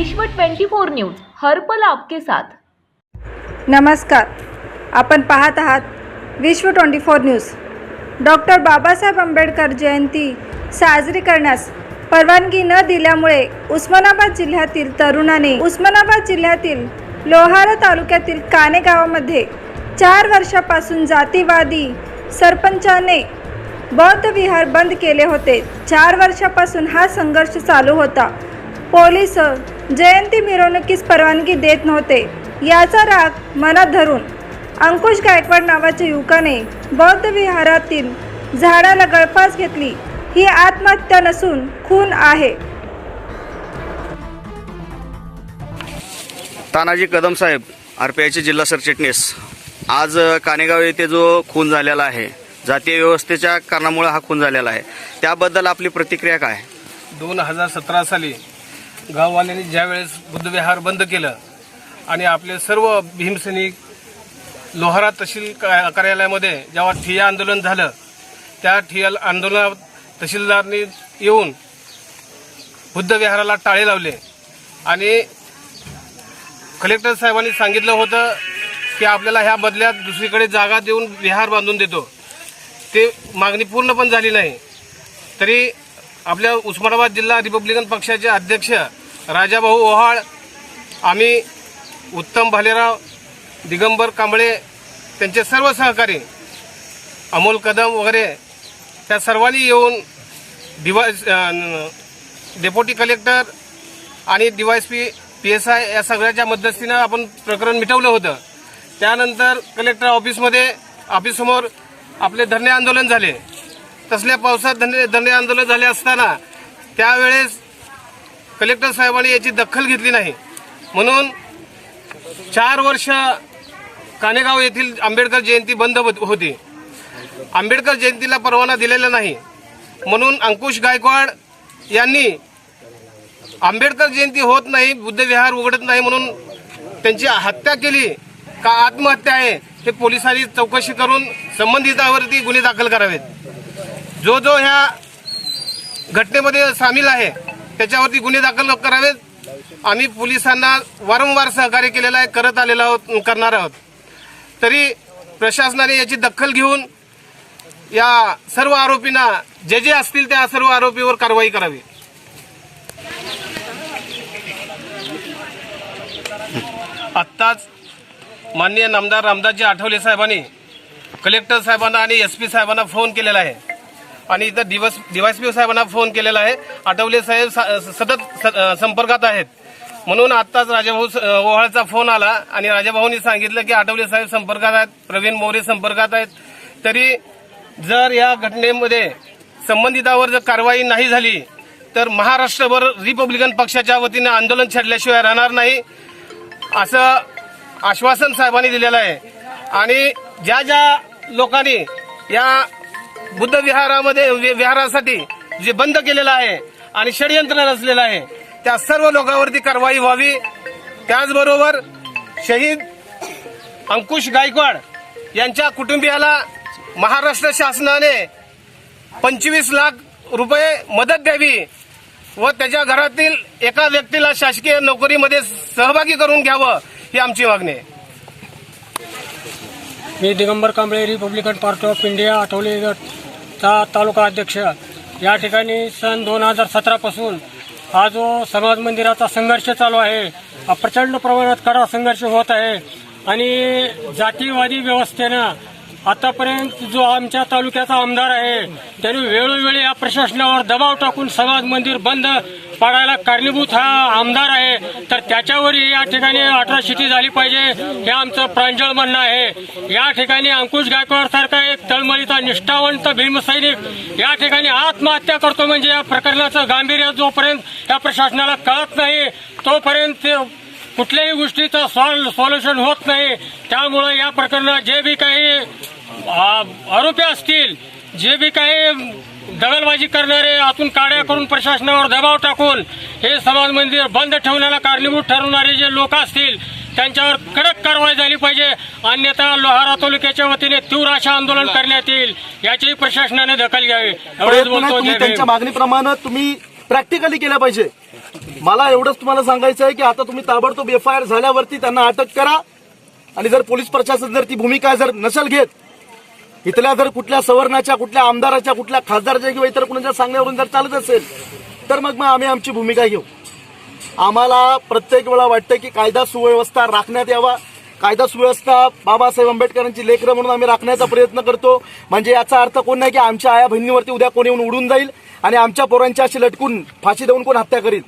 विश्व 24 न्यूज हर्पल आपके साथ. नमस्कार. आपण पाहत आहात Vishwa twenty four news. Doctor Babasaheb Ambedkar Jayanti साजरी करण्यास परवानगी न दिल्यामुळे उस्मानाबाद जिल्ह्यातील तरुणाने उस्मानाबाद जिल्ह्यातील लोहारा तालुक्यातील काने गावामध्ये चार वर्षापासून जातीवादी सरपंचाने बौद्ध विहार बंद केले होते. चार वर्षापासून हा संघर्ष चालू होता. पोलीस जयंती मिरवणुकीस परवानगी देत नव्हते. याचा राग मनात धरून अंकुश गायकवाड नावाच्या युवकाने बौद्ध विहारातील झाडाला गळफास घेतली. ही आत्महत्या नसून खून आहे. तानाजी कदम साहेब आर पी आयचे जिल्हा सरचिटणीस. आज कानेगाव येथे जो खून झालेला आहे जातीय व्यवस्थेच्या कारणामुळे हा खून झालेला आहे. त्याबद्दल आपली प्रतिक्रिया काय? दोन हजार सतरा साली गाववाल्यांनी ज्यावेळेस बुद्धविहार बंद केलं आणि आपले सर्व भीमसैनिक लोहारा तहसील कार्यालयामध्ये जेव्हा ठिय्या आंदोलन झालं त्या ठिया आंदोलनात तहसीलदारनी येऊन बुद्धविहाराला टाळे लावले. आणि कलेक्टर साहेबांनी सांगितलं होतं की आपल्याला ह्या बदल्यात दुसरीकडे जागा देऊन विहार बांधून देतो. ते मागणी पूर्ण पण झाली नाही. तरी आपल्या उस्मानाबाद जिल्हा रिपब्लिकन पक्षाचे अध्यक्ष राजाभाऊ ओहाळ आम्ही उत्तम भालेराव दिगंबर कांबळे त्यांचे सर्व सहकारी अमोल कदम वगैरे त्या सर्वांनी येऊन डिवा डेप्युटी कलेक्टर आणि D Y S P P S I या सगळ्याच्या मध्यस्थीनं आपण प्रकरण मिटवलं होतं. त्यानंतर कलेक्टर ऑफिसमध्ये ऑफिससमोर आपले धरणे आंदोलन झाले. तसल्या पावसात धरणे धरणे आंदोलन झाले असताना त्यावेळेस कलेक्टर साहेबांनी याची दखल घेतली नाही. म्हणून चार वर्ष कानेगाव येथील आंबेडकर जयंती बंद होत- होती. आंबेडकर जयंतीला परवाना दिलेला नाही. म्हणून अंकुश गायकवाड यांनी आंबेडकर जयंती होत नाही बुद्धविहार उघडत नाही म्हणून त्यांची हत्या केली. का आत्महत्या आहे हे पोलिसांनी चौकशी करून संबंधितावरती गुन्हे दाखल करावेत. जो जो ह्या घटनेमध्ये सामील आहे त्याच्यावरती गुन्हे दाखल करावेत. आम्ही पोलिसांना वारंवार सहकार्य केलेलं आहे करत आलेलो आहोत करणार आहोत. तरी प्रशासनाने याची दखल घेऊन या सर्व आरोपींना जे जे असतील त्या सर्व आरोपीवर कारवाई करावी. आत्ताच माननीय नामदार रामदासजी आठवले साहेबांनी कलेक्टर साहेबांना आणि एस पी साहेबांना फोन केलेला आहे. आणि इथं दिवस डीवायसपी साहेबांना फोन केलेला आहे. आठवले साहेब स- सतत स- संपर्कात आहेत. म्हणून आत्ताच राजाभाऊ स- ओहाळचा फोन आला आणि राजाभाऊंनी सांगितलं की आठवले साहेब संपर्कात आहेत. प्रवीण मोरे संपर्कात आहेत. तरी जर या घटनेमध्ये संबंधितावर जर कारवाई नाही झाली तर महाराष्ट्रभर रिपब्लिकन पक्षाच्या वतीनं आंदोलन छेडल्याशिवाय राहणार नाही असं आश्वासन साहेबांनी दिलेलं आहे. आणि ज्या ज्या लोकांनी या बुद्ध विहारामध्ये वि- विहारासाठी जे बंद केलेलं आहे आणि षडयंत्र रचलेलं आहे त्या सर्व लोकांवरती कारवाई व्हावी. त्याचबरोबर शहीद अंकुश गायकवाड यांच्या कुटुंबियाला महाराष्ट्र शासनाने पंचवीस लाख रुपये मदत द्यावी व त्याच्या घरातील एका व्यक्तीला शासकीय नोकरीमध्ये सहभागी करून घ्यावं ही आमची मागणी आहे. मी Digambar Kamble Republican party of India Athawale चा तालुका अध्यक्ष. या ठिकाणी सन दोन हजार सतरापासून हा जो समाज मंदिराचा संघर्ष चालू आहे हा प्रचंड प्रमाणात कडा संघर्ष होत आहे. आणि जातीवादी व्यवस्थेनं आतापर्यंत जो आमच्या तालुक्याचा आमदार आहे त्याने वेळोवेळी या प्रशासनावर दबाव टाकून समाज मंदिर बंद पाडायला कारणीभूत हा आमदार आहे. तर त्याच्यावरही या ठिकाणी अट्रॉसिटी झाली पाहिजे हे आमचं प्रांजळ म्हणणं आहे. या ठिकाणी अंकुश गायकवाड सारखा एक तळमळीचा निष्ठावंत भीमसैनिक या ठिकाणी आत्महत्या करतो म्हणजे या प्रकरणाचं गांभीर्य जोपर्यंत या प्रशासनाला कळत नाही तोपर्यंत ते कुठल्याही गोष्टीचं सॉल्व सॉल्युशन होत नाही. त्यामुळं या प्रकरणात जे बी काही आरोपी असतील जे बी काही दगलबाजी करणारे आतून काड्या करून प्रशासनावर दबाव टाकून हे समाज मंदिर बंद ठेवण्याला कारणीभूत ठरवणारे जे लोक असतील त्यांच्यावर कडक कारवाई झाली पाहिजे. अन्यथा लोहारा तालुक्याच्या वतीने तीव्र अशा आंदोलन करण्यात येईल याचीही प्रशासनाने दखल घ्यावी. एवढंच बोलतो त्यांच्या. मागणीप्रमाणे तुम्ही प्रॅक्टिकली केल्या पाहिजे. मला एवढंच तुम्हाला सांगायचं आहे की आता तुम्ही ताबडतोब एफ आय आर झाल्यावरती त्यांना अटक करा. आणि जर पोलीस प्रशासन जर ती भूमिका जर नसेल घेत इथल्या जर कुठल्या सवर्णाच्या कुठल्या आमदाराच्या कुठल्या खासदाराच्या किंवा इतर कुणाच्या सांगण्यावरून जर चालत असेल तर मग मग आम्ही आमची भूमिका घेऊ. आम्हाला प्रत्येक वेळा वाटतं की कायदा सुव्यवस्था राखण्यात यावा. कायदा सुव्यवस्था बाबासाहेब आंबेडकरांची लेकरं म्हणून आम्ही राखण्याचा प्रयत्न करतो. म्हणजे याचा अर्थ कोण नाही की आमच्या आया बहिणीवरती उद्या कोणी येऊन उडून जाईल आणि आमच्या पोरांची अशी लटकून फाशी देऊन कोण हत्या करील.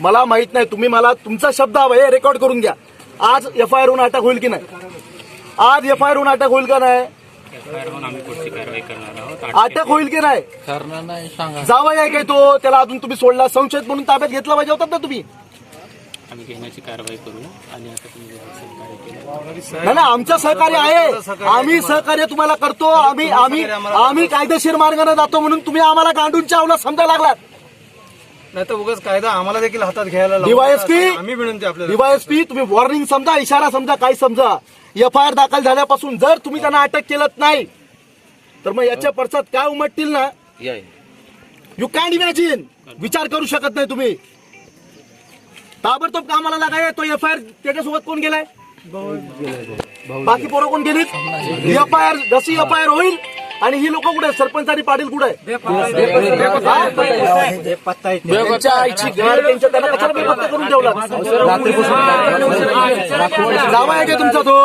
मला माहीत नाही तुम्ही मला तुमचा शब्द हवा हे रेकॉर्ड करून घ्या. आज एफ आय आर होऊन अटक होईल की नाही? आज एफ आय आर होऊन अटक होईल का नाही? अटक होईल की नाही? जावं आहे काय तो. त्याला अजून तुम्ही सोडला. संशयित म्हणून ताब्यात घेतला पाहिजे होतात ना तुम्ही. आम्ही घेण्याची कारवाई करू आणि आता तुम्ही सहकार्य केलं. नाही ना आमचं सहकार्य आहे. आम्ही सहकार्य तुम्हाला करतो. आम्ही आम्ही आम्ही कायदेशीर मार्गाने जातो म्हणून तुम्ही आम्हाला गांडून चावला. समजायला लागलात. नाही तर उगाच कायदा आम्हाला देखील हातात घ्यायला लावू. डीवायएसपी. आम्ही विनंती आपल्याला डीवायएसपी तुम्ही वॉर्निंग समजा इशारा समजा काय समजा. एफ आय आर दाखल झाल्यापासून जर तुम्ही त्यांना अटक केलं नाही तर मग याच्या पडसाद काय उमटतील ना? यू कॅन इमॅजिन विचार करू शकत नाही तुम्ही. ताबडतोब कामाला लागाय तो एफ आय आर त्याच्यासोबत कोण गेलाय? बाकी पोरं कोण गेलीत? एफ आय आर जशी एफ आय आर होईल आणि ही लोक कुठे? सरपंच आणि पाटील कुठे? त्यांच्या आईची घर त्यांच्या त्याला कशाला बेपत्ता करून ठेवला जावा आहे का तुमचा तो?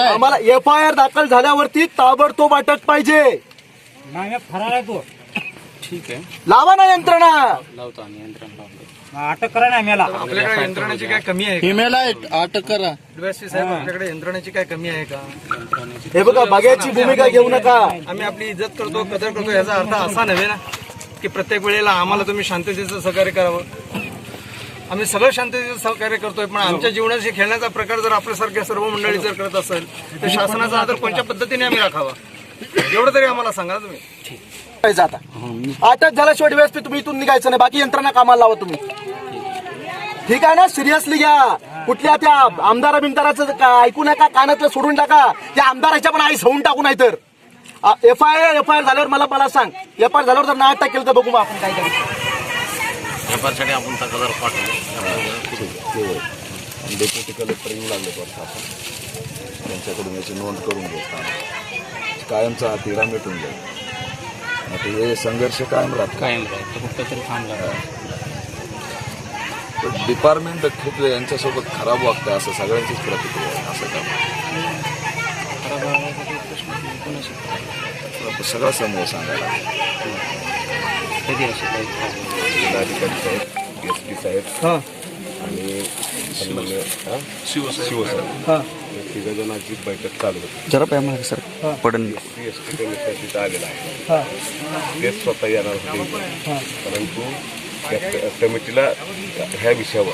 आम्हाला एफ आय आर दाखल झाल्यावरती ताबडतोब अटक पाहिजे. ठीक आहे. लावा ना यंत्रणा. लावतो आम्ही यंत्रणा. लावतो आपल्याकडे यंत्रणाची काय कमी आहे का? अटक करा. डीवायएसपी साहेब आपल्याकडे यंत्रणाची काय कमी आहे का? हे बघा बघायची भूमिका घेऊ नका. आम्ही आपली इज्जत करतो कदर करतो याचा अर्थ असा नव्हे ना की प्रत्येक वेळेला आम्हाला तुम्ही शांततेचं सहकार्य करावं. आम्ही सगळं शांततेचं सहकार्य करतोय पण आमच्या जीवनाशी खेळण्याचा प्रकार जर आपल्यासारख्या सर्व मंडळी जर करत असेल तर शासनाचा आदर कोणत्या पद्धतीने आम्ही राखावा? एवढं तरी आम्हाला सांगा ना तुम्ही. अटक झाल्याशिवाय व्यवस्थित तुम्ही इथून निघायचं नाही बाकी यंत्रणा कामाला लावा तुम्ही. ठीक आहे ना? सिरियसली घ्या कुठल्या त्या आमदारा बिमदाराचं का- ऐकू नका कानातलं सोडून टाका. त्या आमदाराच्या पण आई होऊन टाकू नाही तर F I R F I R झाल्यावर मला मला सांग. एफ आय आर झाल्यावर जर ना अटक केलं तर बघू मग आपण काय आपण पाठवली डेप्युटी कलेक्टर येऊ लागले परत आपण. त्यांच्याकडून याची नोंद करून घेत. कायमचा हा तिरा मिटून जाईल. आता हे संघर्ष कायम राहत. कायम राहील फक्त तरी थांबला डिपार्टमेंट खूप यांच्यासोबत खराब वागतं असं सगळ्यांचीच प्रतिक्रिया आहे असं का? सगळा समूह सांगायला जिल्हाधिकारी साहेब एस पी साहेब आणि हा? शिवसाहेब. या तिघ जणांची बैठक चालू होती. जरा पाय मागे सर. पडन सी एस टी कमिशन तिथं आलेला आहे. ते स्वतः येणार होते. परंतु कमिटीला ह्या विषयावर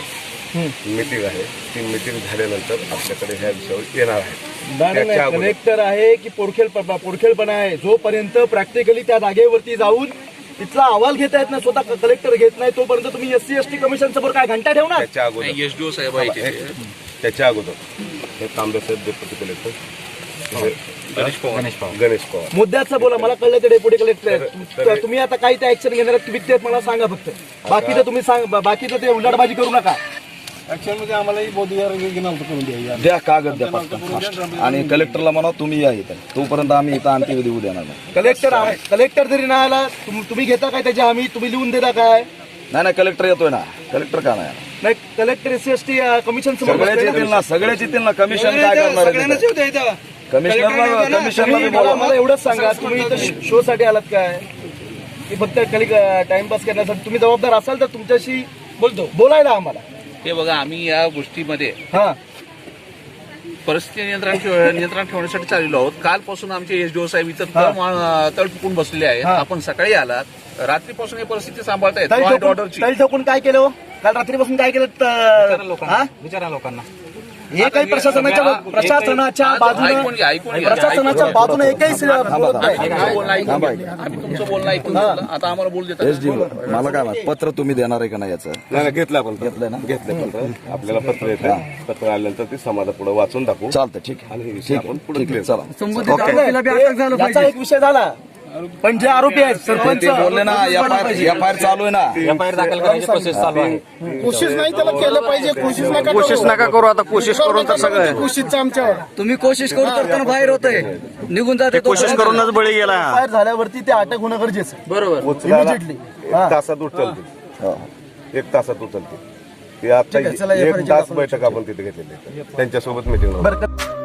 मीटिंग आहे. ती मीटिंग झाल्यानंतर आपल्याकडे ह्या विषयावर येणार आहे. कलेक्टर आहे की पोरखेल पोरखेलपणा आहे. जोपर्यंत प्रॅक्टिकली त्या जागेवरती जाऊन तिथला अहवाल घेता येत नाही स्वतः कलेक्टर घेत नाही तोपर्यंत तुम्ही S C S T commission समोर काय घंटा ठेवणार? त्याच्या अगोदर. साहेब त्याच्या अगोदर. हे तांबेसाहेब डेप्युटी कलेक्टर गणेश पवार. गणेश पवार. मुद्द्याचं बोला मला कळलं ते डेप्युटी कलेक्टर तुम्ही आता काही त्या ऍक्शन घेणार आहेत विद्येत मला सांगा फक्त. बाकीचं तुम्ही सांग बाकीचं ते उलटबाजी करू नका. मध्ये आम्हालाही द्या द्या कागद द्या आणि कलेक्टरला म्हणा तुम्ही या इथं. तोपर्यंत आम्ही इथं अंत्यविधी उद्या देणार नाही. कलेक्टर कलेक्टर जरी नाही आला तुम- तुम्ही घेता काय त्याची हमी तुम्ही लिहून देता काय? नाही नाही कलेक्टर येतोय ना. कलेक्टर का नाही? नाही collector S C S T commission सगळ्याच येतील ना. ना सगळ्याच येतील ना कमिशन काय करणार कमिशनरला बोला मला एवढंच सांगा तुम्ही इथं शो साठी आलात काय? की फक्त खाली टाइमपास करण्यासाठी तुम्ही जबाबदार असाल तर तुमच्याशी बोलतो. बोलायला आम्हाला. हे बघा आम्ही या गोष्टीमध्ये हा. परिस्थिती नियंत्रण नियंत्रण ठेवण्यासाठी चाललेलो आहोत. कालपासून आमचे एस डी ओ साहेब इथं तळ फुकून बसलेले आहेत. हा. आपण सकाळी आलात. रात्रीपासून ही परिस्थिती ऑर्डरची तळी ठोकून काय केलं हो? काल रात्रीपासून काय केलं? विचारा लोकांना. हे काही प्रशासनाच्या प्रशासनाच्या बाजूने प्रशासनाच्या बाजूने एकही. तुमचं बोलणं ऐकून घेतलं. घेतलं. आता आम्हाला बोल देतात. मला काय पत्र तुम्ही देणार आहे का नाही याचं? नाही घेतलं आपण घेतलंय ना? घेतलं पत्र. आपल्याला पत्र येतं पत्र आल्यानंतर ते समाजा पुढे वाचून टाकू. चालतं ठीक आहे. आणि विषय ठीक आहे आपण पुढे चला. एक विषय झाला. पण जे आरोपी आहेत सरपंच बोलले ना एफ आय आर चालू आहे ना. एफ आय आर दाखल करायची प्रोसेस चालू आहे. कोशिश नाही त्याला केलं पाहिजे कोशिश नका कोशिश नका करू आता कोशिश करून तर सगळं कोशिशचा आमच्यावर. तुम्ही कोशिश करू तर बाहेर होतंय. निघून ते कोशिश करूनच बळी गेला. हा. बाहेर झाल्यावरती ते अटक होणं गरजेचं आहे. बरोबर. उचलायला Immediately. एक तासात उचलते एक तासात उचलते ते आता चला, एक FIR तास बैठक आपण तिथे घेतलेली आहे. त्यांच्यासोबत मिटिंग